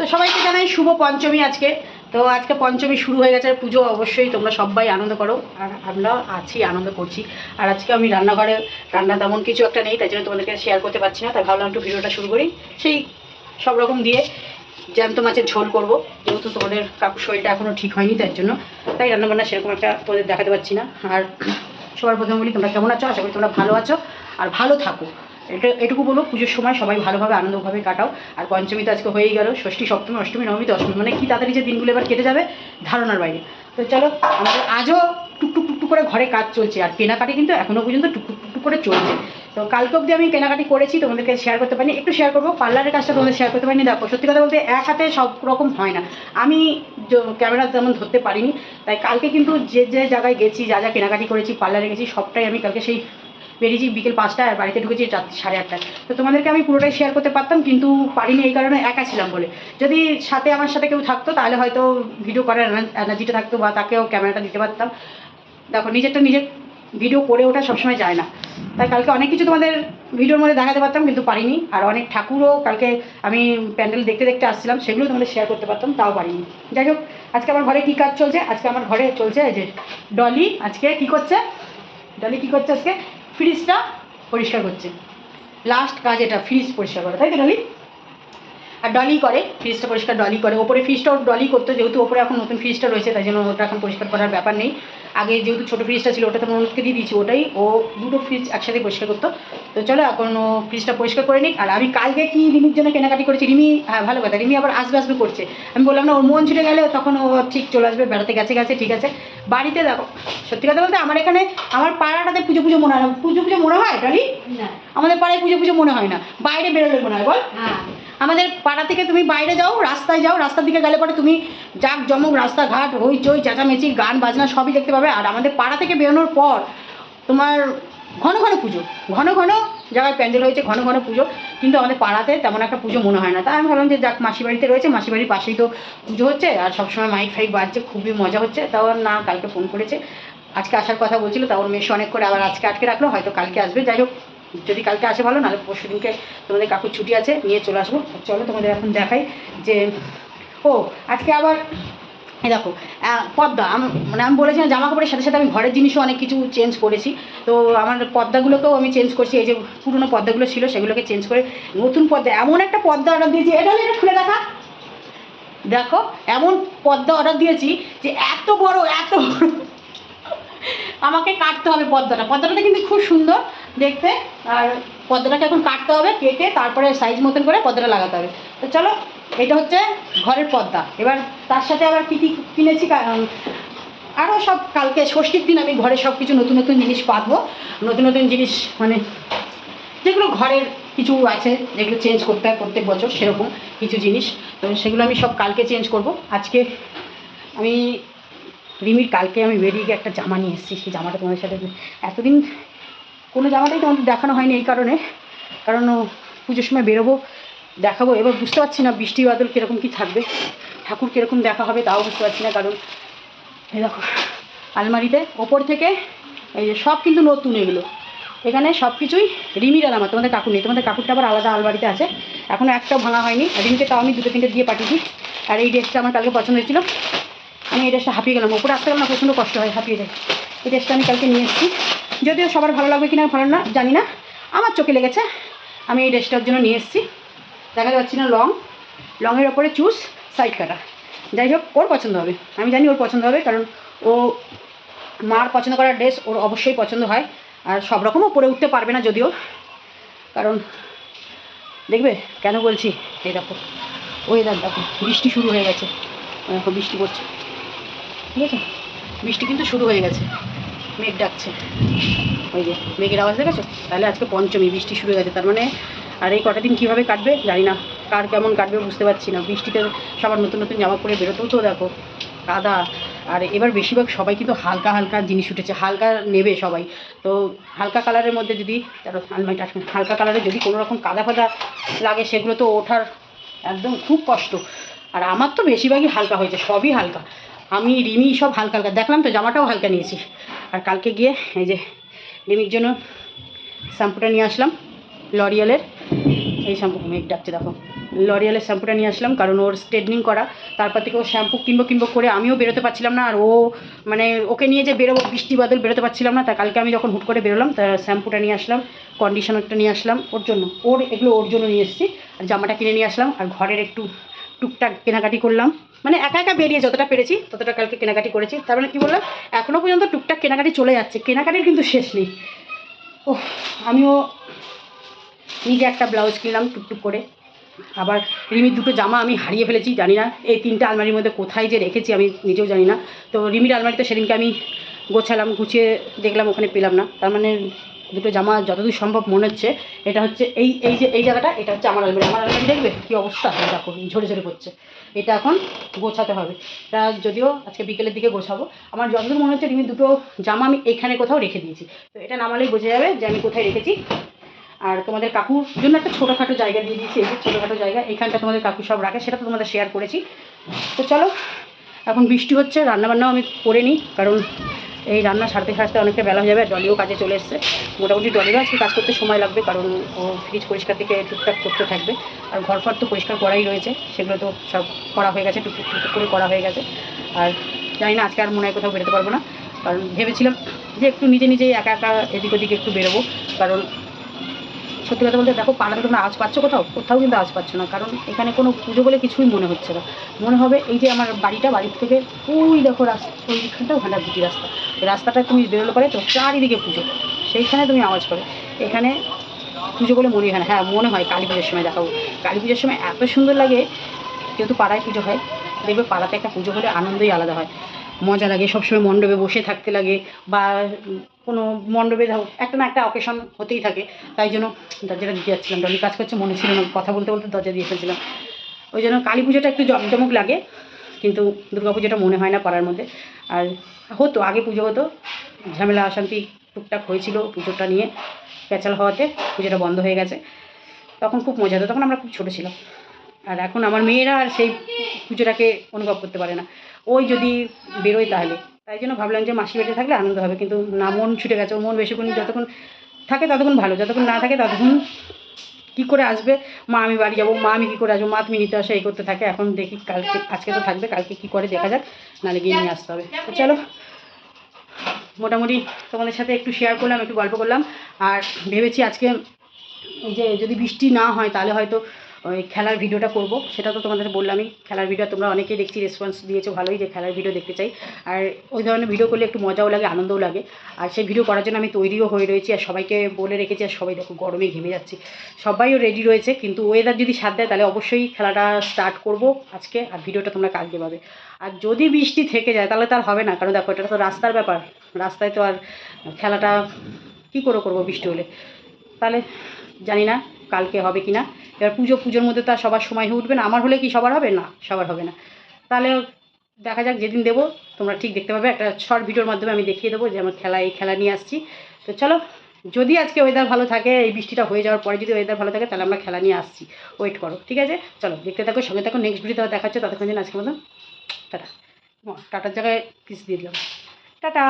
তো সবাইকে জানাই শুভ পঞ্চমী আজকে। তো আজকে পঞ্চমী শুরু হয়ে গেছে, পুজো অবশ্যই তোমরা সবাই আনন্দ করো। আর আমরা আছি, আনন্দ করছি। আর আজকে আমি রান্নাঘরে, রান্না তেমন কিছু একটা নেই, তাই জন্য তোমাদেরকে শেয়ার করতে পারছি না। তাই ভাবলাম একটু ভিডিওটা শুরু করি। সেই সব রকম দিয়ে জ্যান্ত মাছের ঝোল করব। যেহেতু তোমাদের কাকুর শরীরটা এখনও ঠিক হয়নি তার জন্য। তাই রান্নাবান্না সেরকম একটা তোমাদের দেখাতে পারছি না। আর সবার প্রথমে বলি, তোমরা কেমন আছো? আশা করি তোমরা ভালো আছো। আর ভালো থাকো। এটা এটুকু বলব পুজোর সময় সবাই ভালোভাবে, আনন্দভাবে কাটাও। আর পঞ্চমী তো আজকে হয়েই গেল, ষষ্ঠী, সপ্তমী, অষ্টমী, নবমী, দশমী মানে কি তাড়াতাড়ি যে দিনগুলো এবার কেটে যাবে, ধারণার বাইরে। তো চলো, আমাদের আজও টুকটুক টুকটুক করে ঘরে কাজ চলছে, আর কেনাকাটি কিন্তু এখনও পর্যন্ত টুকটুক টুকটুক করে চলছে। তো কালকে অবধি আমি কেনাকাটি করেছি, তোমাদেরকে শেয়ার করতে পারিনি, একটু শেয়ার করব, পার্লারের কাজটা তোমাদের শেয়ার করতে পারিনি, দেখো, সত্যি কথা বলতে এক হাতে সব রকম হয় না। আমি ক্যামেরা তেমন ধরতে পারিনি, তাই কালকে কিন্তু যে যে জায়গায় গেছি, যা যা কেনাকাটি করেছি, পার্লারে গেছি, সবটাই আমি কালকে সেই বেরিয়েছি বিকেল পাঁচটায় আর বাড়িতে ঢুকেছি রাত্রি সাড়ে আটটায়। তো তোমাদেরকে আমি পুরোটাই শেয়ার করতে পারতাম, কিন্তু পারিনি এই কারণে একা ছিলাম বলে। যদি সাথে আমার সাথে কেউ থাকতো, তাহলে হয়তো ভিডিও করার এনার্জিটা থাকতো বা তাকেও ক্যামেরাটা দিতে পারতাম। দেখো, নিজেরটা নিজের ভিডিও করে ওঠা সবসময় যায় না। তাই কালকে অনেক কিছু তোমাদের ভিডিওর মধ্যে দেখাতে পারতাম, কিন্তু পারিনি। আর অনেক ঠাকুরও কালকে আমি প্যান্ডেল দেখতে দেখতে আসছিলাম, সেগুলো তোমাদের শেয়ার করতে পারতাম, তাও পারিনি। যাই হোক, আজকে আমার ঘরে কী কাজ চলছে? আজকে আমার ঘরে চলছে যে ডলি, আজকে কি করছে? ডলি কি করছে আজকে? ফ্রিজটা পরিষ্কার করছে। লাস্ট কাজ এটা ফ্রিজ পরিষ্কার করে, তাই তো ডলি? আর ডলি করে ফ্রিজটা পরিষ্কার ডলি করে। ওপরে ফ্রিজটাও ডলি করতো, যেহেতু ওপরে এখন নতুন ফ্রিজটা রয়েছে, তাই জন্য ওটা এখন পরিষ্কার করার ব্যাপার নেই। আগে যেহেতু ছোটো ফ্রিজটা ছিল, ওটাতে মনোজকে দিয়ে দিয়েছি, ওটাই ও দুটো ফ্রিজ একসাথে পরিষ্কার করতো। তো চলো এখন ও ফ্রিজটা পরিষ্কার করে নিক। আর আমি কালকে কি রিমির জন্য কেনাকাটি করেছি? রিমি হ্যাঁ ভালো কথা। রিমি আবার আসবে আসবে করছে। আমি বললাম না ওর মন ছুটে গেলে তখন ও ঠিক চলে আসবে বেড়াতে গেছে গেছে ঠিক আছে। বাড়িতে দেখো সত্যি কথা বলতে আমার এখানে আমার পাড়াটাতে পুজো পুজো মনে হয় না। পুজো পুজো মনে হয় ডলি? না। আমাদের পাড়ায় পুজো পুজো মনে হয় না। বাইরে বেরোলে মনে হয় বল। হ্যাঁ। আমাদের পাড়া থেকে তুমি বাইরে যাও রাস্তায় যাও রাস্তার দিকে গেলে পরে তুমি জাক জমক রাস্তাঘাট হইচই চেঁচামেচি গান বাজনা সবই দেখতে পাবে। আর আমাদের পাড়া থেকে বেরোনোর পর তোমার ঘন ঘন পুজো, ঘন ঘন জায়গায় প্যান্ডেল হয়েছে, ঘন ঘন পুজো। কিন্তু আমাদের পাড়াতে তেমন একটা পুজো মনে হয় না। তাই আমি ভাবলাম যে যাক মাসি বাড়িতে রয়েছে মাসি বাড়ির পাশেই তো পুজো হচ্ছে। আর সবসময় মাইক ফাইক বাজছে, খুবই মজা হচ্ছে। তাও না, কালকে ফোন করেছে। আজকে আসার কথা বলছিল, তাও মেশো অনেক করে আবার আজকে আটকে রাখল। হয়তো কালকে আসবে। যাই হোক, যদি কালকে আসে ভালো, নাহলে পরশু দিনকে তোমাদের কাকুর ছুটি আছে, নিয়ে চলে আসব। চলো তোমাদের এখন দেখাই যে, ও, আজকে আবার এই দেখো পর্দা আম- মানে আমি বলেছিলাম জামা কাপড়ের সাথে সাথে আমি ঘরের জিনিসও অনেক কিছু চেঞ্জ করেছি। তো আমার পর্দাগুলোকেও আমি চেঞ্জ করছি, এই যে পুরনো পর্দাগুলো ছিল সেগুলোকে চেঞ্জ করে। নতুন পর্দা এমন একটা পর্দা অর্ডার দিয়েছি, এটা এটা খুলে দেখা। দেখো, এমন পর্দা অর্ডার দিয়েছি যে এত বড় এত বড়। আমাকে কাটতে হবে পর্দাটা পর্দাটা কিন্তু খুব সুন্দর দেখতে। আর পর্দাটাকে এখন কাটতে হবে, কেটে তারপরে সাইজ মতন করে পর্দাটা লাগাতে হবে। তো চলো এটা হচ্ছে ঘরের পর্দা। এবার তার সাথে আবার কী কী কিনেছি আরও সব কালকে ষষ্ঠীর দিন আমি ঘরে সব কিছু নতুন নতুন জিনিস পাতবো। নতুন নতুন জিনিস মানে যেগুলো ঘরের কিছু আছে, যেগুলো চেঞ্জ করতে হয় প্রত্যেক বছর সেরকম কিছু জিনিস। তো সেগুলো আমি সব কালকে চেঞ্জ করব। আজকে আমি রিমির কালকে আমি বেরিয়ে গিয়ে একটা জামা নিয়ে এসেছি। সেই জামাটা তোমাদের সাথে এতদিন কোনো জামাটাই তোমাদের দেখানো হয়নি এই কারণে। কারণ পুজোর সময় বেরোবো। দেখাবো। এবার বুঝতে পারছি না বৃষ্টি বাদল কীরকম কী থাকবে। ঠাকুর কীরকম দেখা হবে তাও বুঝতে পারছি না, কারণ এই দেখো, আলমারিতে ওপর থেকে এই যে সব কিন্তু নতুন এগুলো। এখানে সব কিছুই রিমির আমার তোমাদের কাকুর নেই। তোমাদের কাকুরটা আবার আলাদা আলমারিতে আছে। এখনও একটাও ভাঙা হয়নি। রিমিকে তাও আমি দুটো তিনটে দিয়ে পাঠিয়েছি। আর এই ড্রেসটা আমার কালকে পছন্দ হয়েছিল। আমি এই ড্রেসটা হাঁপিয়ে গেলাম। ওপরে আসতে গেলাম প্রচণ্ড কষ্ট হয়, হাঁপিয়ে যায় এই ড্রেসটা আমি কালকে নিয়ে এসেছি। যদিও সবার ভালো লাগবে কিনা ভালো না জানি না। আমার চোখে লেগেছে। আমি এই ড্রেসটার জন্য নিয়ে এসেছি। দেখা যাচ্ছে না লং। লংয়ের ওপরে চুজ সাইড কাটা। যাই হোক, ওর পছন্দ হবে। আমি জানি ওর পছন্দ হবে, কারণ ও মার পছন্দ করা ড্রেস ওর অবশ্যই পছন্দ হয়। আর সব রকমও পরে উঠতে পারবে না যদিও। কারণ, দেখবে, কেন বলছি? এই দেখো ওই ওয়েদার দেখো, বৃষ্টি শুরু হয়ে গেছে। দেখো, বৃষ্টি পড়ছে। ঠিক আছে? বৃষ্টি কিন্তু শুরু হয়ে গেছে। মেঘ ডাকছে। ওই যে, মেঘের আওয়াজ দেখেছ? তাহলে আজকে পঞ্চমী, বৃষ্টি শুরু হয়ে গেছে। তার মানে আর এই কটা দিন কীভাবে কাটবে জানি না। কার কেমন কাটবে বুঝতে পারছি না। বৃষ্টিতে সবার নতুন নতুন জামা পরে বেরোতেও তো দেখো, কাদা। আর এবার বেশিরভাগ সবাই কিন্তু হালকা হালকা জিনিস উঠেছে, হালকা নেবে সবাই। তো হালকা কালারের মধ্যে যদি হালকা কালারে যদি কোনো রকম কাদা ফাদা লাগে, সেগুলো তো ওঠার একদম খুব কষ্ট। আর আমার তো বেশিরভাগই হালকা হয়েছে, সবই হালকা। আমি, রিমি সব হালকা হালকা। দেখলাম তো জামাটাও হালকা নিয়েছি। আর কালকে গিয়ে এই যে, রিমির জন্য শ্যাম্পুটা নিয়ে আসলাম, লরিয়ালের। এই শ্যাম্পু মেঘ ডাকছে, দেখো। লরিয়ালের শ্যাম্পুটা নিয়ে আসলাম, কারণ ওর স্ট্রেটনিং করা। তারপর থেকে ও শ্যাম্পু কিনবো কিনবো করে আমিও বেরোতে পারছিলাম না, আর ও মানে ওকে নিয়ে যে বেরোবো, বৃষ্টি বাদল, বেরোতে পারছিলাম না, তা কালকে আমি যখন হুট করে বেরোলাম, তা শ্যাম্পুটা নিয়ে আসলাম কন্ডিশনারটা নিয়ে আসলাম, ওর জন্য। ওর এগুলো ওর জন্য নিয়ে এসেছি, আর জামাটা কিনে নিয়ে আসলাম, আর ঘরের একটু টুকটাক কেনাকাটি করলাম। মানে একা একা বেরিয়ে যতটা পেরেছি, ততটা কালকে কেনাকাটি করেছি। তার মানে কী বললাম এখনও পর্যন্ত টুকটাক কেনাকাটি চলে যাচ্ছে, কেনাকাটির কিন্তু শেষ নেই। ও আমিও নিজে একটা ব্লাউজ কিনলাম টুকটুক করে। আবার রিমির দুটো জামা আমি হারিয়ে ফেলেছি, জানি না। এই তিনটা আলমারির মধ্যে কোথায় যে রেখেছি আমি নিজেও জানি না। তো রিমির আলমারিতে সেদিনকে আমি গোছালাম, গুছিয়ে দেখলাম, ওখানে পেলাম না। তার মানে দুটো জামা যতদূর সম্ভব মনে হচ্ছে, এটা হচ্ছে এই এই যে, এই জায়গাটা, এটা হচ্ছে আমার আলমারি। আমার আলমারি দেখবে? কী অবস্থা? দেখো ঝরে ঝরে পড়ছে। এটা এখন গোছাতে হবে। এটা যদিও আজকে বিকেলের দিকে গোছাবো। আমার যতদূর মনে হচ্ছে, রিমির দুটো জামা আমি এখানে কোথাও রেখে দিয়েছি। তো এটা নামালেই বোঝা যাবে যে আমি কোথায় রেখেছি। আর তোমাদের কাকুর জন্য একটা ছোটোখাটো জায়গা দিয়ে দিয়েছি, এই যে ছোটোখাটো জায়গা এখানটা তোমাদের কাকু সব রাখে, সেটা তো তোমাদের শেয়ার করেছি। তো চলো, এখন বৃষ্টি হচ্ছে, রান্নাবান্নাও আমি করে নিই, কারণ এই রান্না সারতে সারতে অনেকটা বেলা হয়ে যাবে ডলিও কাজে চলে এসছে। মোটামুটি ডলিরও আজকে কাজ করতে সময় লাগবে, কারণ ও ফ্রিজ পরিষ্কার থেকে টুকটাক করতে থাকবে। আর ঘর ফর তো পরিষ্কার করাই রয়েছে, সেগুলো তো সব করা হয়ে গেছে, টুকটুক টুকটুক করে করা হয়ে গেছে। আর জানি না, আজকে আর মনে হয় কোথাও বেরোতে পারব না, কারণ ভেবেছিলাম যে একটু নিজে নিজেই একা একা এদিক ওদিকে একটু বেরোবো, কারণ সত্যি কথা বলতে দেখো পাড়াতে তোমরা আজ পাচ্ছ কোথাও? কোথাও কিন্তু আজ পাচ্ছ না, কারণ এখানে কোনো পুজো বলে কিছুই মনে হচ্ছে না। মনে হবে এই যে আমার বাড়িটা, বাড়ির থেকে ওই দেখো রাস্তা ওইখানটা ওখানটা দুটি রাস্তা রাস্তাটা তুমি বেরোলে পরে তো চারিদিকে পুজো। সেইখানে তুমি আওয়াজ করে। এখানে পুজো বলে মনে হয় না। হ্যাঁ মনে হয় কালী পুজোর সময় দেখাবো। কালী পুজোর সময় এত সুন্দর লাগে, যেহেতু পাড়ায় পুজো হয়, দেখবে পাড়াতে একটা পুজো হলে আনন্দই আলাদা হয়। মজা লাগে, সবসময় মণ্ডপে বসে থাকতে লাগে বা কোনো মণ্ডপে একটা না একটা অকেশন হতেই থাকে। তাই জন্য দরজাটা দিতে যাচ্ছিলাম। ডলি কাজ করছে, মনে ছিল না, কথা বলতে বলতে দরজা দিয়ে ফেলছিলাম। ওই জন্য কালী পুজোটা একটু জমজমক লাগে, কিন্তু দুর্গা পুজোটা মনে হয় না পাড়ার মধ্যে। আর হতো, আগে পুজো হতো, ঝামেলা, অশান্তি টুকটাক হয়েছিল পুজোটা নিয়ে পেঁচাল হওয়াতে, পুজোটা বন্ধ হয়ে গেছে। তখন খুব মজা হতো, তখন আমরা খুব ছোটো ছিলাম। আর এখন আমার মেয়েরা আর সেই পুজোটাকে অনুভব করতে পারে না। ওই যদি বেরোয় তাহলে। তাই জন্য ভাবলাম যে মাসি বাড়িতে থাকলে আনন্দ হবে, কিন্তু না, মন ছুটে গেছে। ওর মন বেশিক্ষণ যতক্ষণ থাকে ততক্ষণ ভালো, যতক্ষণ না থাকে ততক্ষণ কী করে আসবে? মা, আমি বাড়ি যাব। মা, আমি কী করে আসব? মা, তুমি নিতে আসো, এই করতে থাকে। এখন দেখি কালকে, আজকে তো থাকবে, কালকে কী করে দেখা যাক। নাহলে গিয়ে নিয়ে আসতে হবে। চলো, মোটামুটি তোমাদের সাথে একটু শেয়ার করলাম, একটু গল্প করলাম। আর ভেবেছি আজকে যে যদি বৃষ্টি না হয়, তাহলে হয়তো ওই খেলার ভিডিওটা করব। সেটা তো তোমাদের বললামই, খেলার ভিডিও তোমরা অনেকেই দেখছি রেসপন্স দিয়েছ ভালোই যে খেলার ভিডিও দেখতে চাই। আর ওই ধরনের ভিডিও করলে একটু মজাও লাগে, আনন্দও লাগে। আর সেই ভিডিও করার জন্য আমি তৈরিও হয়ে রয়েছি আর সবাইকে বলে রেখেছি, আর সবাই দেখো গরমে ঘেমে যাচ্ছি। সবাইও রেডি রয়েছে, কিন্তু ওয়েদার যদি সাথ দেয় তাহলে অবশ্যই খেলাটা স্টার্ট করব আজকে, আর ভিডিওটা তোমরা কালকে পাবে। আর যদি বৃষ্টি থেকে যায় তাহলে তার হবে না, কারণ দেখো এটা তো রাস্তার ব্যাপার। রাস্তায় তো আর খেলাটা কী করে করব বৃষ্টি হলে? তাহলে জানি না কালকে হবে কি না এবার পুজো, পুজোর মধ্যে তো সবার সময় হয়ে উঠবে না। আমার হলে কি সবার হবে? না, সবার হবে না। তাহলে দেখা যাক, যেদিন দেবো, তোমরা ঠিক দেখতে পাবে। একটা শর্ট ভিডিওর মাধ্যমে আমি দেখিয়ে দেবো যে আমার খেলা, এই খেলা নিয়ে আসছি। তো চলো, যদি আজকে ওয়েদার ভালো থাকে, এই বৃষ্টিটা হয়ে যাওয়ার পরে যদি ওয়েদার ভালো থাকে, তাহলে আমরা খেলা নিয়ে আসছি। ওয়েট করো, ঠিক আছে? চলো, দেখতে থাকো, সঙ্গে থাকো। নেক্সট ভিডিওতে আবার দেখাচ্ছে ততক্ষণ যেন আজকে মতন, টাটা। টাটার জায়গায় কিস দিয়ে দিলাম। টাটা!